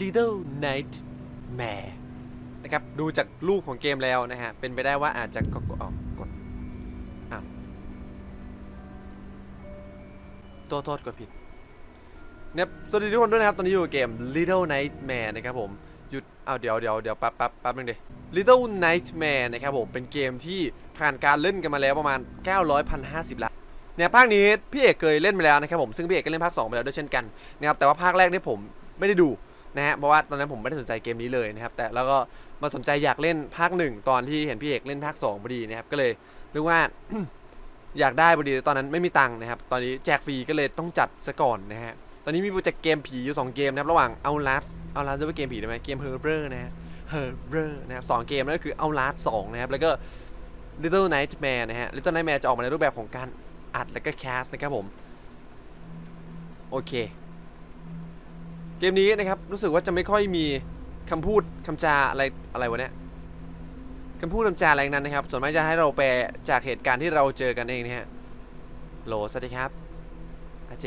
Little Nightmare นะครับ ดูจากรูปของเกมแล้วนะฮะ เป็นไปได้ว่าอาจจะกดอ๋อกดอ้าวโทษโทษกดผิดเนี่ยสวัสดีทุกคนด้วยนะครับ ตอนนี้อยู่กับเกม Little Nightmare นะครับผมหยุดอ้าวเดี๋ยวเดี๋ยวเดี๋ยวแป๊บแป๊บแป๊บนึงดิ Little Nightmare นะครับผม เป็นเกมที่ผ่านการเล่นกันมาแล้วประมาณ900 1,050ละเนี่ยภาคนี้พี่เอกเคยเล่นไปแล้วนะครับผมซึ่งพี่เอกก็เล่นภาค2ไปแล้วด้วยเช่นกันนะครับแต่ว่าภาคแรกนี่ผมไม่ได้ดู นะฮะเพราะว่าตอนนั้นผมไม่ได้สนใจเกมนี้เลยนะครับแต่แล้วก็มาสนใจอยากเล่นภาคหนึ่งตอนที่เห็นพี่เอกเล่นภาค2พอดีนะครับก็เลยเรียกว่า อยากได้พอดีตอนนั้นไม่มีตังค์นะครับ ตอนนี้แจกฟรีก็เลยต้องจัดซะก่อนนะฮะตอนนี้มีโปรเจกต์เกมผีอยู่2เกมนะครับระหว่างเอาลัสเอาลัสจะเป็นเกมผีได้ไหมเกมเฮอร์เบอร์นะฮะเฮอร์เบอร์นะครับสองเกมนั่นก็คือเอาลัสสองนะครับแล้วก็ Little Nightmare นะฮะ Little Nightmare จะออกมาในรูปแบบของการอัดแล้วก็แคสนะครับผม โอเค เกมนี้นะครับรู้สึกว่าจะไม่ค่อยมีคำพูดคำจาอะไรอะไรวะเนี่ยคำพูดคำจาอะไรนั้นนะครับ ส่วนมากจะให้เราแปลจากเหตุการณ์ที่เราเจอกันเองนะฮะโหลสวัสดีครับอาเจ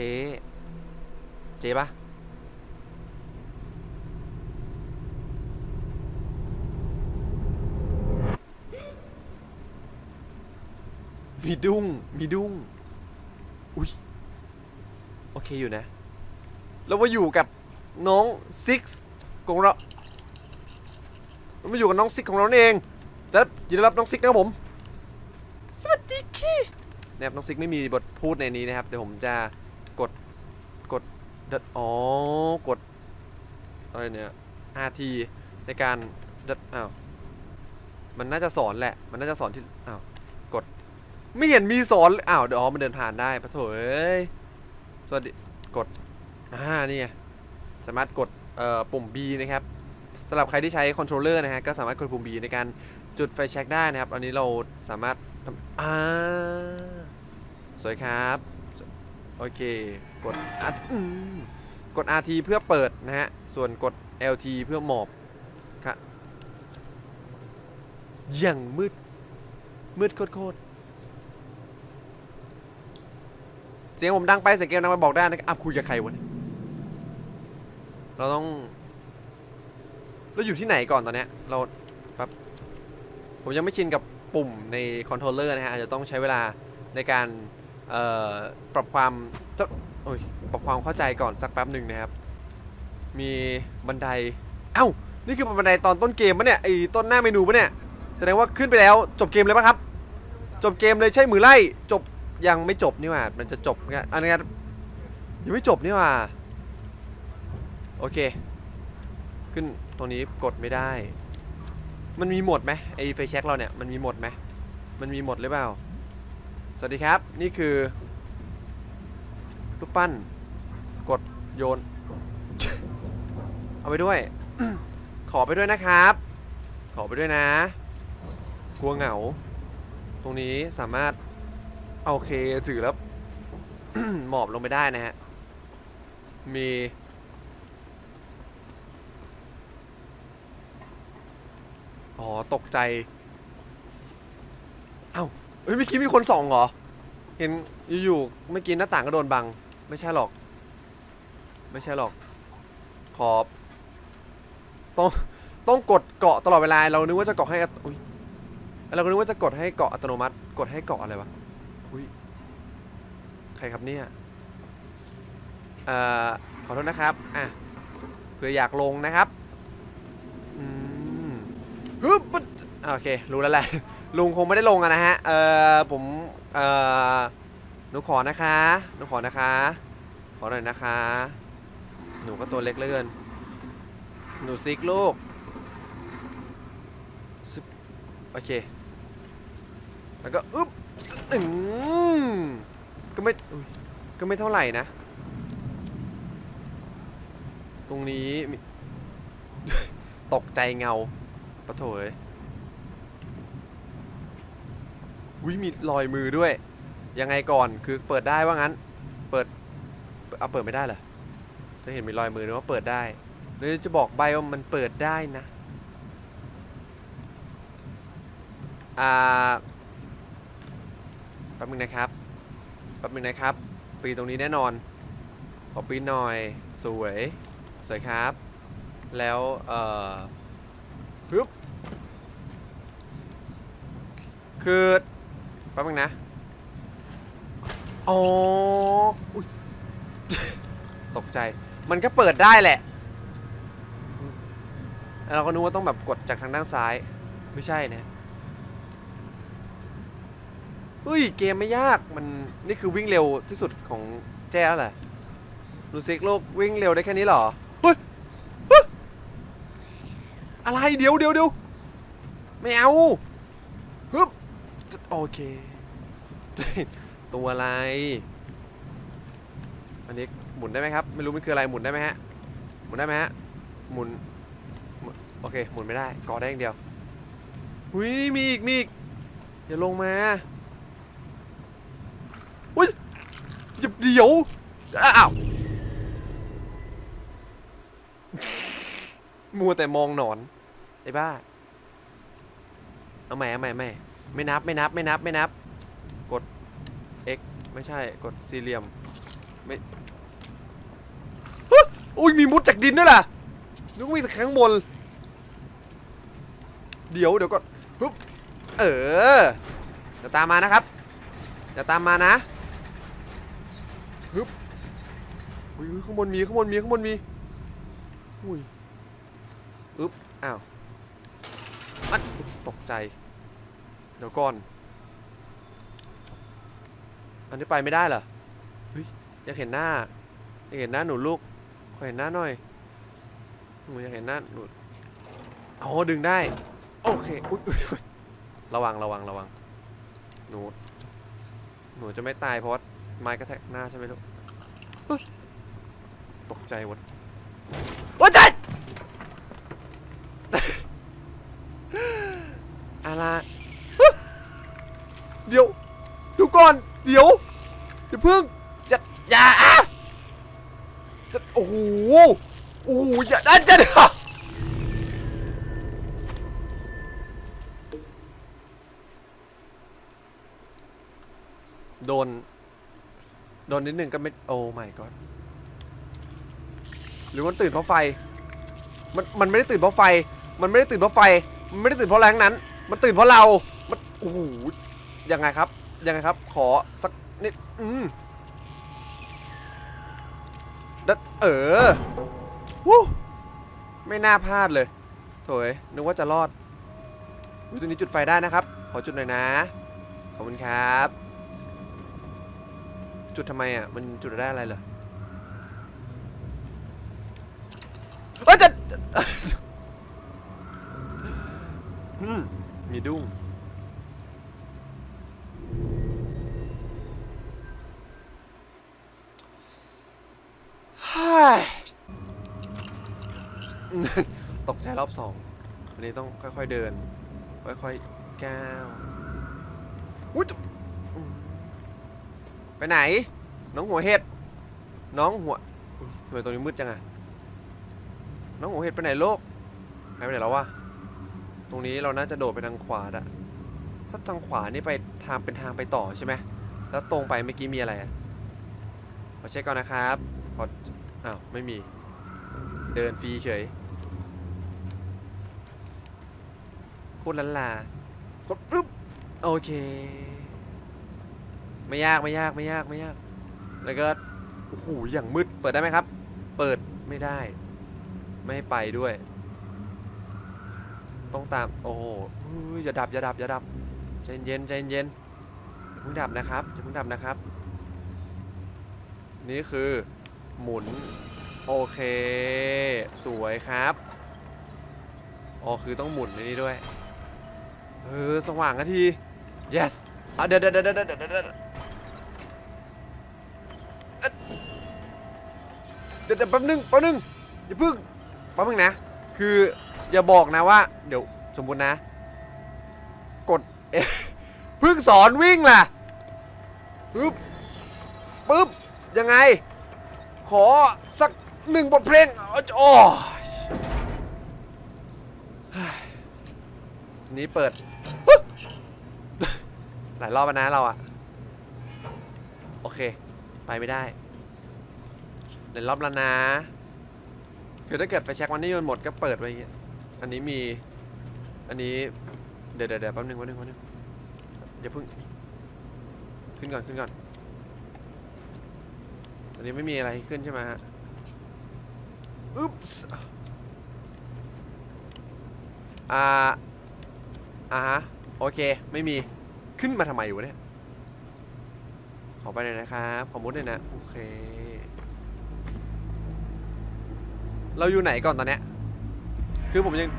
เจปะมีดุ้งมีดุ้ง อุ้ยโอเคอยู่นะ แล้วมาอยู่กับ น้องซิกของเราเรามาอยู่กับน้องซิกของเราเองจะยินดีรับน้องซิกนะครับผม สวัสดีคีนะครับน้องซิกไม่มีบทพูดในนี้นะครับเดี๋ยวผมจะกดกดดัดอ๋อกดอะไรเนี่ย RT ในการดัดอ้าวมันน่าจะสอนแหละ มันน่าจะสอนที่อ้าวกด ไม่เห็นมีสอนอ้าวเดี๋ยวอ๋อมันเดินผ่านได้ปะโถเอ้ยสวัสดีกดอ่านี่ไง สามารถกดปุ่ม B นะครับสำหรับใครที่ใช้คอนโทรลเลอร์นะฮะก็สามารถกดปุ่ม B ในการจุดไฟแช็กได้นะครับ อันนี้เราสามารถทำอ่าสวยครับ โอเค กด R อืมกด RT เพื่อเปิดนะฮะ ส่วนกด LT เพื่อหมอบครับอย่างมืด มืดโคตรเสียงผมดังไปเสียงเกมดังไปบอกได้นะครับอะคุยกับใครวะเนี่ย เราต้อง เราอยู่ที่ไหนก่อนตอนเนี้ย เราแป๊บผมยังไม่ชินกับปุ่มในคอนโทรลเลอร์นะฮะอาจจะต้องใช้เวลาในการปรับความจะโอ้ยปรับความเข้าใจก่อนสักแป๊บหนึ่งนะครับ มีบันได เอ้า นี่คือบันไดตอนต้นเกมปะเนี่ยไอ้ต้นหน้าเมนูปะเนี่ย แสดงว่าขึ้นไปแล้วจบเกมเลยปะครับ จบเกมเลยใช่มือไล่ จบยังไม่จบนี่หว่า มันจะจบงานอันนี้ยังไม่จบนี่หว่า โอเค ขึ้นตรงนี้กดไม่ได้ มันมีหมดไหมไอไฟแช็กเราเนี่ยมันมีหมดไหมมันมีหมดหรือเปล่า สวัสดีครับ นี่คือรูปปั้น กดโยน เอาไปด้วย ขอไปด้วยนะครับ ขอไปด้วยนะ กลัวเหงา ตรงนี้สามารถโอเคถือแล้วหมอบลงไปได้นะฮะ มี อ๋อ ตกใจ เอ้าเฮ้ยเมื่อกี้มีคนส่องเหรอ เห็นอยู่ๆเมื่อกี้หน้าต่างก็โดนบัง ไม่ใช่หรอก ไม่ใช่หรอก ขอบ ต้องต้องกดเกาะตลอดเวลา เรานึกว่าจะเกาะให้อัตอุ้ยเราก็นึกว่าจะกดให้เกาะอัตโนมัติ กดให้เกาะอะไรวะ อุ้ย ใครครับเนี่ยเอ่อขอโทษนะครับ อะเผื่ออยากลงนะครับ อืมฮึบปึ๊ดอะ โอเค รู้แล้วแหละ ลุงคงไม่ได้ลงอะนะฮะ เออผม เอ่อหนูขอนะคะ หนูขอนะคะ ขอหน่อยนะคะ หนูก็ตัวเล็กเหลือเกิน หนูซิกลูกซึบโอเค แล้วก็อึ๊บซึบอืมก็ไม่ ก็ไม่เท่าไหร่นะ ตรงนี้ ตกใจเงาปะโถเอ้ยวิมีรอยมือด้วย ยังไงก่อนคือเปิดได้ว่างั้น เปิดเอาเปิดไม่ได้เหรอถ้าเห็นมีรอยมือนึกว่าเปิดได้หรือจะบอกใบว่ามันเปิดได้นะอ่าแป๊บนึงนะครับแป๊บนึงนะครับ ปีนตรงนี้แน่นอน ขอปีนหน่อย สวย สวยครับ แล้ว เอ่อฮึบคือ ป๊บนึงนะ อ๋ออุ๊ยตกใจ มันก็เปิดได้แหละ เราก็นึกว่าต้องแบบกดจากทางด้านซ้าย ไม่ใช่นะเฮ้ย เกมไม่ยาก มัน นี่คือวิ่งเร็วที่สุดของแจ้แล้วแหละดูซิกโลกวิ่งเร็วได้แค่นี้เหรอเฮ้ยเฮ้ยอะไร เดี๋ยวเดี๋ยวเดี๋ยวไม่เอาฮึบ โอเค ตัวอะไร อันนี้หมุนได้ไหมครับ ไม่รู้มันคืออะไรหมุนได้ไหมฮะ หมุนได้ไหมฮะ หมุน โอเค หมุนไม่ได้กอได้อย่างเดียวหุยมีอีก มีอีก อย่าลงมาอุ้ยหยิบเดี๋ยว อ้าว มัวแต่มองหนอน ไอ้บ้า เอาใหม่เอาใหม่เอาใหม่ ไม่นับไม่นับไม่นับไม่นับ กด X ไม่ใช่กดสี่เหลี่ยมไม่ฮะอุ้ยมีมุดจากดินด้วยล่ะนึกว่ามีแต่ข้างบน เดี๋ยวเดี๋ยวก่อนฮึบเออเดี๋ยวตามมานะครับเดี๋ยวตามมานะฮึบอุ้ยข้างบนมีข้างบนมีข้างบนมีอุ้ยอึ๊บอ้าวอัดตกใจ เดี๋ยวก่อน อันนี้ไปไม่ได้เหรอเฮ้ยอยากเห็นหน้า อยากเห็นหน้าหนูลูก ขอเห็นหน้าหน่อย หนูอยากเห็นหน้าหนูโอ๋อดึงได้ โอเค อุ๊ยระวังระวังระวัง หนู หนูจะไม่ตายเพราะไม้กระแทกหน้าใช่ไหมลูกตกใจหมดโอ้ยใจอะไร เดี๋ยวดูก่อน เดี๋ยวอย่าเพิ่งอย่าอย่าอะจะโอ้โหโอ้โหอย่าได้จะเดี๋ยวโดน โดนนิดหนึ่งก็ไม่โอ้ my god หรือมันตื่นเพราะไฟ มันมันไม่ได้ตื่นเพราะไฟ มันไม่ได้ตื่นเพราะไฟ มันไม่ได้ตื่นเพราะแรงนั้น มันตื่นเพราะเรา มันโอ้โห ยังไงครับยังไงครับ ขอสักนิดอืมดัดเออวู้ไม่น่าพลาดเลยโถยนึกว่าจะรอดวิตรงนี้จุดไฟได้นะครับ ขอจุดหน่อยนะ ขอบคุณครับ จุดทำไมอะ มันจุดได้อะไรเหรอยจะ อืมมีดุ้ง ฮ่าย ตกใจ รอบสองวันนี้ต้องค่อยๆเดิน ค่อยๆก้าวอุ๊ยจุ๊อืมไปไหน น้องหัวเห็ด น้องหัวอุ๊ยทำไมตรงนี้มืดจังอะน้องหัวเห็ดไปไหนโลกหายไปไหนแล้ววะ ตรงนี้เราน่าจะโดดไปทางขวาอะถ้าทางขวานี่ไปทางเป็นทางไปต่อใช่ไหม แล้วตรงไปเมื่อกี้มีอะไรอะขอเช็คก่อนนะครับ ขอ อ้าว ไม่มี เดินฟรีเฉยโค ตรลันลากดปึ๊บโอเค ไม่ยากไม่ยากไม่ยากไม่ยาก แล้วก็โอ้โหอย่างมืดเปิดได้ไหมครับ เปิดไม่ได้ ไม่ให้ไปด้วย ต้องตาม โอ้โหเฮ้ยอย่าดับอย่าดับอย่าดับใจเย็นใจเย็นอย่าเพิ่งดับนะครับอย่าเพิ่งดับนะครับ นี่คือหมุน โอเค สวยครับ อ๋อคือต้องหมุนในนี้ด้วย เออสว่างนาที yes อะเดี๋ยวเดี๋ยวเดี๋ยวเดี๋ยวเดี๋ยวเดี๋ยวแป๊บนึงแป๊บนึงอย่าเพิ่งแป๊บนึงนะ คืออย่าบอกนะว่า เดี๋ยวสมมตินะ กดเพิ่งสอนวิ่งล่ะปึ๊บปึ๊บยังไง ขอสักหนึ่งบทเพลงอ๋อ นี่เปิด หลายรอบแล้วนะเราอะโอเค ไปไม่ได้หลายรอบแล้วนะ คือถ้าเกิดไฟแช็กมันนี่มันหมดก็เปิดไว้ยี่อันนี้มี อันนี้ เดี๋ยวเดี๋ยวแป๊บนึงแป๊บนึงแป๊บนึงอย่าเพิ่ง ขึ้นก่อนขึ้นก่อน อันนี้ไม่มีอะไรขึ้นใช่ไหมฮะอุ๊ปส์อ่า อ่าฮะ โอเค ไม่มี ขึ้นมาทำไมวะเนี่ย ขอไปหน่อยนะครับ ขอมุดหน่อยนะ โอเค เราอยู่ไหนก่อนตอนเนี้ย คือผมยัง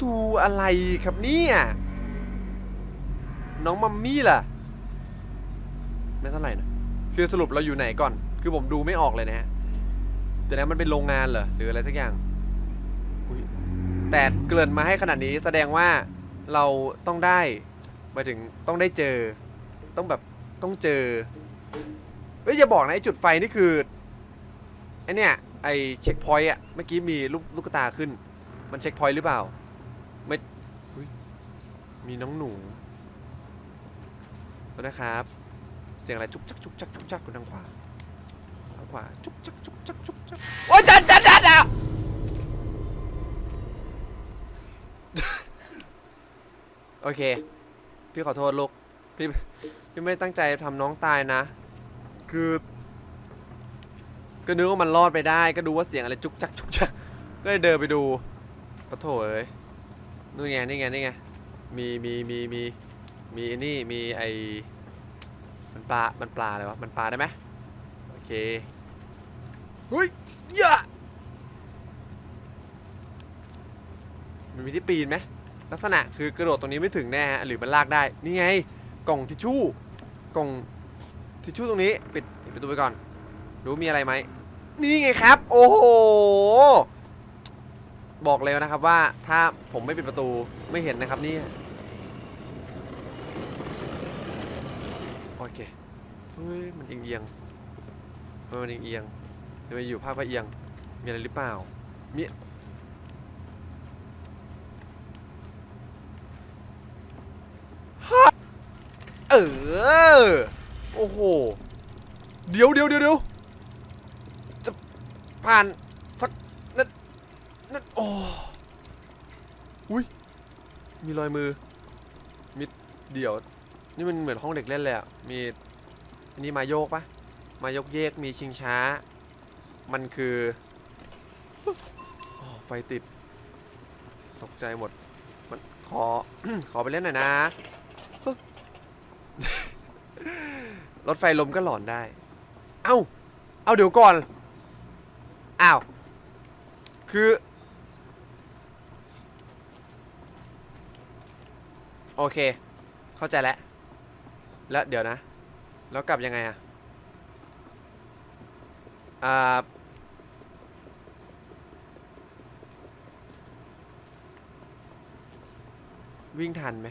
ตูอะไรครับเนี่ย น้องมัมมี่ล่ะ ไม่เท่าไหร่นะ คือสรุปเราอยู่ไหนก่อน คือผมดูไม่ออกเลยนะฮะ ดี๋ยวนะมันเป็นโรงงานเหรอหรืออะไรสักอย่างแต่เกริ่นมาให้ขนาดนี้แสดงว่าเราต้องได้หมายถึงต้องได้เจอ ต้องแบบต้องเจอเอ้ยอย่าบอกนะไอจุดไฟนี่คือไอเนี่ยไอเช็คพอยต์อะเมื่อกี้มีลูกลูกตาขึ้น มันเช็คพอยต์หรือเปล่าไม่มีน้องหนูนะครับ เสียงอะไรจุกจักจุกจักจุกจักอยู่ทางขวา ขวาจุกจักจุ๊กจักจุ๊กจักโอ้ยจัดจัดจัดอะโอเค พี่ขอโทษลูกพี่พี่ไม่ตั้งใจทำน้องตายนะ คือ ก็นึกว่ามันรอดไปได้ ก็ดูว่าเสียงอะไรจุกจักจุกจักก็เลยเดินไปดูปะโถเอ้ยนู่นไงนี่ไงนี่ไงมีมีมีมีมีไอ้นี่มีไอมันปลา มันปลาอะไรวะ มันปลาได้ไหมโอเค เฮ้ยยะมันมีที่ปีนไหมลักษณะคือกระโดดตรงนี้ไม่ถึงแน่ฮะหรือมันลากได้ นี่ไง กล่องทิชชู่ กล่องทิชชู่ตรงนี้ ปิดปิดประตูไปก่อน ดูมีอะไรไหม นี่ไงครับ โอ้โห บอกเลยนะครับว่าถ้าผมไม่ปิดประตูไม่เห็นนะครับนี่ โอเค เฮ้ย มันเอียงเอียงๆทำไมมันเอียงเอียง ๆทำไมอยู่ภาพก็เอียง มีอะไรหรือเปล่า มีฮะเออ โอ้โห เดี๋ยวเดี๋ยวเดี๋ยวเดี๋ยวจะผ่านสักนั่นนั่นโอ้อุ้ย มีรอยมือมีเดี๋ยว นี่มันเหมือนห้องเด็กเล่นเลยอะมี อันนี้มาโยกปะมายกเยก มีชิงช้า มันคืออไฟติด ตกใจหมด มันขอ ขอไปเล่นหน่อยนะ รถไฟลมก็หลอนได้ เอ้า เอาเดี๋ยวก่อน อ้าว คือ โอเค เข้าใจแล้ว แล้วเดี๋ยวนะ แล้วกลับยังไงอะอ่า วิ่งทันไหม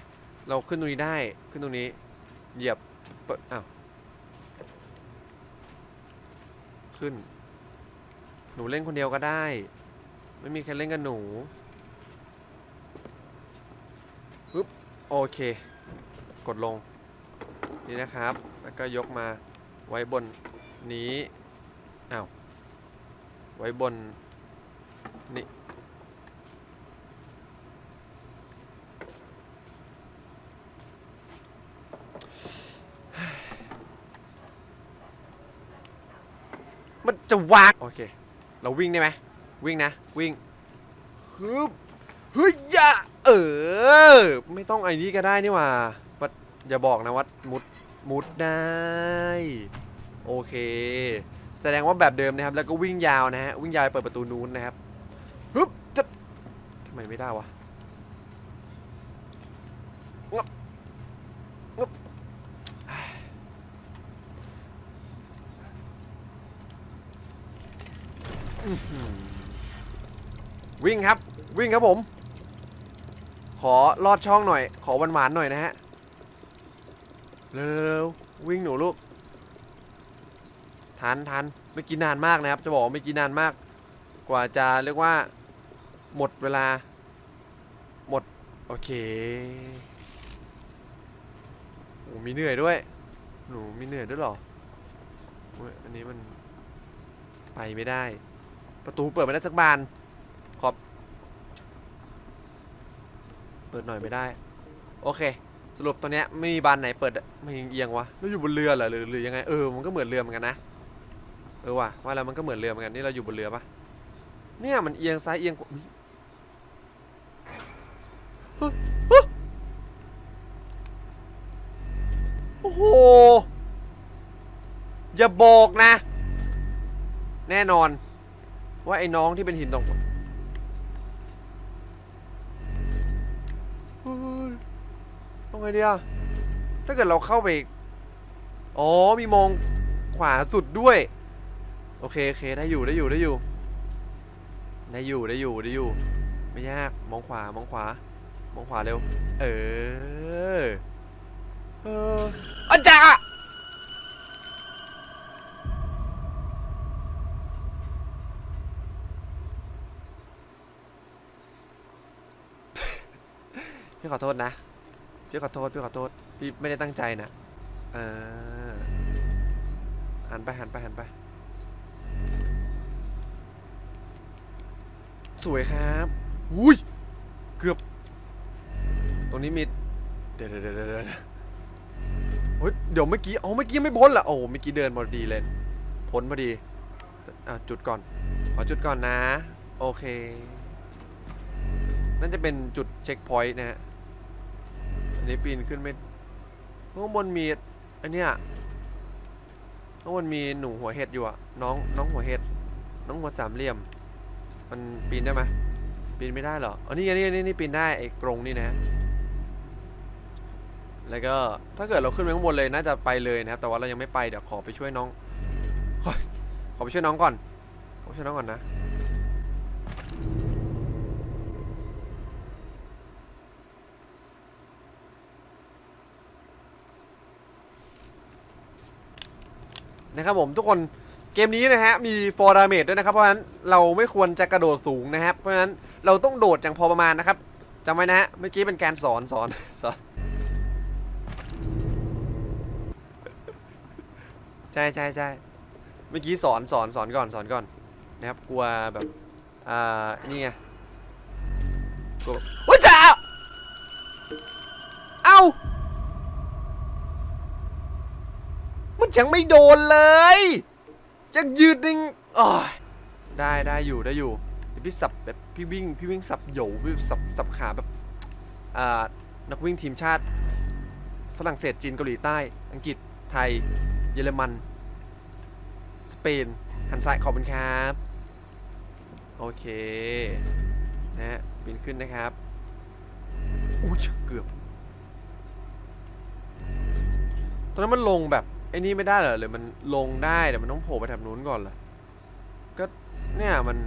เราขึ้นตรงนี้ได้ ขึ้นตรงนี้ เหยียบเปิดอ้าว ขึ้น หนูเล่นคนเดียวก็ได้ ไม่มีใครเล่นกับหนูปึ๊บโอเค กดลง นี่นะครับ แล้วก็ยกมาไว้บนนี้ อ้าว ไว้บน จะวางโอเค เราวิ่งได้ไหมวิ่งนะ วิ่งฮึบเฮ้ยย่าเออ ไม่ต้องไอ้นี้ก็ได้นี่หว่าวัดอย่าบอกนะวัดมุดมุดได้ โอเค แสดงว่าแบบเดิมนะครับ แล้วก็วิ่งยาวนะฮะ วิ่งยาวเปิดประตูนู้นนะครับฮึบจะทำไมไม่ได้วะงับงับอื้อหือ วิ่งครับ วิ่งครับผม ขอลอดช่องหน่อย ขอวันหวานหน่อยนะฮะเร็วๆวิ่งหนูลูกทันทันไม่กินนานมากนะครับ จะบอกไม่กินนานมาก กว่าจะเรียกว่า หมดเวลา หมด โอเคโอ้มีเหนื่อยด้วย หนูมีเหนื่อยด้วยหรออันนี้มันไปไม่ได้ ประตูเปิดไม่ได้สักบาน ขอบ เปิดหน่อยไม่ได้ โอเค สรุปตัวเนี้ยไม่มีบานไหนเปิดไม่เอียงวะเราอยู่บนเรือเหรอหรือหรือยังไง เออ มันก็เหมือนเรือเหมือนกันนะ เออว่ะ ว่าแล้วมันก็เหมือนเรือเหมือนกัน นี่เราอยู่บนเรือปะเนี่ยมันเอียงซ้ายเอียงขวาโอ้โห อย่าบอกนะ แน่นอน ว่าไอ้น้องที่เป็นหินตรงเฮ้ยต้องไงเดียถ้าเกิดเราเข้าไป อ๋อ มีมองขวาสุดด้วย โอเคโอเคได้อยู่ได้อยู่ได้อยู่ ได้อยู่ได้อยู่ได้อยู่ ไม่ยาก มองขวามองขวา มองขวาเร็ว เออ เออ พี่ขอโทษนะ พี่ขอโทษ พี่ขอโทษ พี่ไม่ได้ตั้งใจนะเออหันไปหันไปหันไป สวยครับอุ้ย เกือบ ตรงนี้มี เดี๋ยวเดี๋ยวเดี๋ยวเดี๋ยวเดี๋ยวเฮ้ย เดี๋ยวเมื่อกี้ เอาเมื่อกี้ไม่พ้นเหรอโอ้ เมื่อกี้เดินพอดีเลย พ้นพอดีอะจุดก่อน ขอจุดก่อนนะ โอเคนั่นจะเป็นจุดเช็คพอยต์นะฮะ นี้ปีนขึ้นไม่ข้างบนมีอันเนี้ยข้างบนมีหนูหัวเห็ดอยู่อะน้องน้องหัวเห็ดน้องหัวสามเหลี่ยม มันปีนได้ไหมปีนไม่ได้เหรออ๋อนี่ไงนี่ไงนี่นี่ปีนได้ไอ้กรงนี่นะ แล้วก็ถ้าเกิดเราขึ้นไปข้างบนเลยน่าจะไปเลยนะครับ แต่ว่าเรายังไม่ไปเดี๋ยวขอไปช่วยน้องขอขอไปช่วยน้องก่อนขอไปช่วยน้องก่อนนะ นะครับผมทุกคนเกมนี้นะฮะมีฟอร์ดาเมจด้วยนะครับเพราะฉะนั้นเราไม่ควรจะกระโดดสูงนะครับ เพราะฉะนั้นเราต้องโดดอย่างพอประมาณนะครับจำไว้นะฮะเมื่อกี้เป็นการสอนสอนสอนใช่ใช่ใช่เมื่อกี้สอนสอนสอนก่อนสอนก่อนนะครับกลัวแบบอ่านี่ไงกลัว ยังไม่โดนเลยยังยืดนึงอ๋อได้ได้อยู่ได้อยู่เดี๋ยวพี่สับแบบพี่วิ่งพี่วิ่งสับโหยพี่สับสับขาแบบอ่านักวิ่งทีมชาติ ฝรั่งเศสจีนเกาหลีใต้ อังกฤษไทย เยอรมัน สเปนหันซ้ายขอบคุณครับ โอเคนะฮะปีนขึ้นนะครับอู้เกือบตอนนั้นมันลงแบบ ไอ้นี่ไม่ได้เหรอหรือมันลงได้แต่มันต้องโผล่ไปแถบนู้นก่อนเหรอก็เนี่ยมัน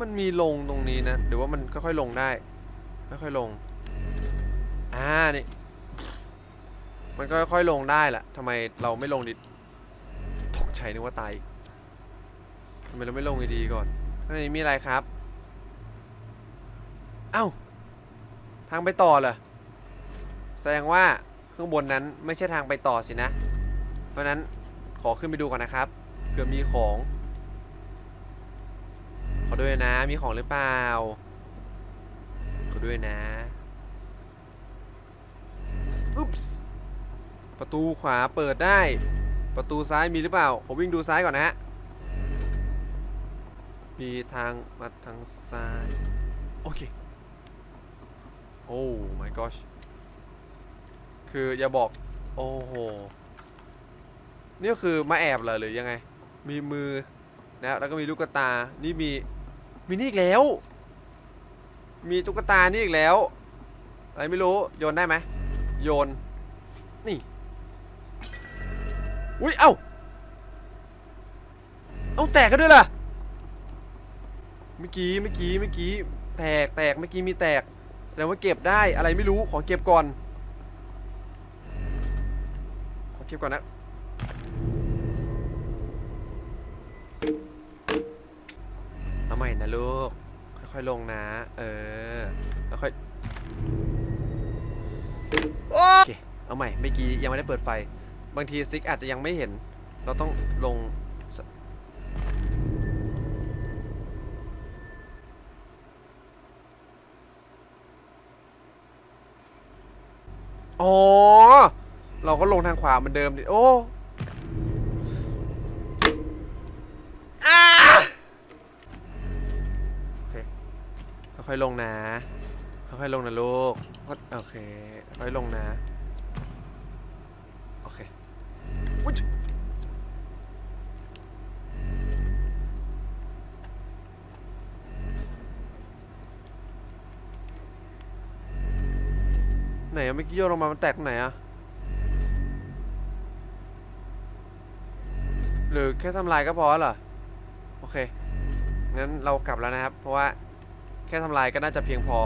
มันมีลงตรงนี้นะหรือว่ามันค่อยๆลงได้ค่อยๆลงอ่านี่มันก็ค่อยๆลงได้แหละทำไมเราไม่ลงดิตกใจนึกว่าตายทำไมเราไม่ลงดีก่อนข้างในนี้มีอะไรครับเอ้าทางไปต่อเหรอแสดงว่า ข้างบนนั้นไม่ใช่ทางไปต่อสินะ เพราะนั้นขอขึ้นไปดูก่อนนะครับเผื่อมีของขอด้วยนะ มีของหรือเปล่าขอด้วยนะอุ๊ปส์ประตูขวาเปิดได้ ประตูซ้ายมีหรือเปล่า ผมวิ่งดูซ้ายก่อนนะฮะ มีทางมาทางซ้าย โอเค โอ้ my gosh คืออย่าบอก โอ้โห นี่ก็คือมาแอบเหรอหรือยังไง มีมือนะแล้วก็มีลูกตา นี่มี มีนี่อีกแล้ว มีตุ๊กตานี่อีกแล้ว อะไรไม่รู้ โยนได้ไหม โยน นี่ อุ้ย เอ้า เอ้าแตกกันด้วยล่ะเมื่อกี้ เมื่อกี้ เมื่อกี้ แตก แตก เมื่อกี้มีแตก แสดงว่าเก็บได้ อะไรไม่รู้ ขอเก็บก่อน ขอ เก็บก่อนนะเอาใหม่นะลูก ค่อยๆลงนะ เออค่อยโอเคเอาใหม่เมื่อกี้ยังไม่ได้เปิดไฟ บางทีซิกอาจจะยังไม่เห็น เราต้องลงอ๋อ เราก็ลงทางขวาเหมือนเดิมดิโอ้อาโอเคค่อยๆลงนะ ค่อยๆลงนะลูก โอเค ค่อยๆลงนะ โอเคอุ๊ยไหนอะเมื่อกี้โยนลงมา มันแตกตรงไหนอะ หรือแค่ทำลายก็พอเหรอ โอเค งั้นเรากลับแล้วนะครับ เพราะว่าแค่ทำลายก็น่าจะเพียงพอ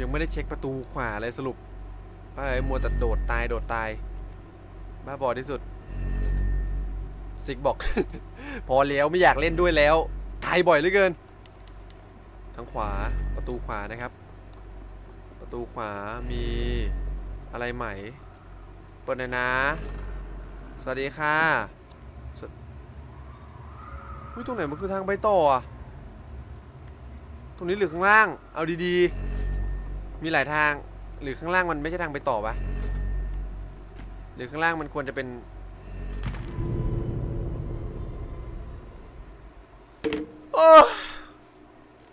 ยังไม่ได้เช็คประตูขวาเลยสรุปไอ้มัวแต่โดดตายโดดตาย บ้าบอที่สุด ซิกบอก พอแล้วไม่อยากเล่นด้วยแล้ว ตายบ่อยเหลือเกิน ทางขวา ประตูขวานะครับ ประตูขวามีอะไรใหม่เปิดหน่อยนะ สวัสดีค่ะวอุ้ยตรงไหนมันคือทางไปต่ออะตรงนี้หรือข้างล่าง เอาดีๆ มีหลายทาง หรือข้างล่างมันไม่ใช่ทางไปต่อปะหรือข้างล่างมันควรจะเป็น โอ้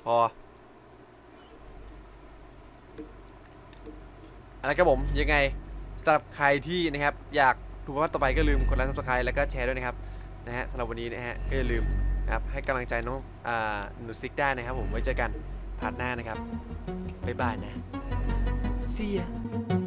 พอ นะครับผมยังไงสำหรับใครที่นะครับอยากดูภาพต่อไปก็ลืมกดไลค์ subscribe แล้วก็แชร์ด้วยนะครับนะฮะสำหรับวันนี้นะฮะก็อย่าลืมนะครับให้กำลังใจน้องอ่าหนูซิกได้นะครับผมไว้เจอกันพาร์ทหน้านะครับบ๊ายบายนะ See ya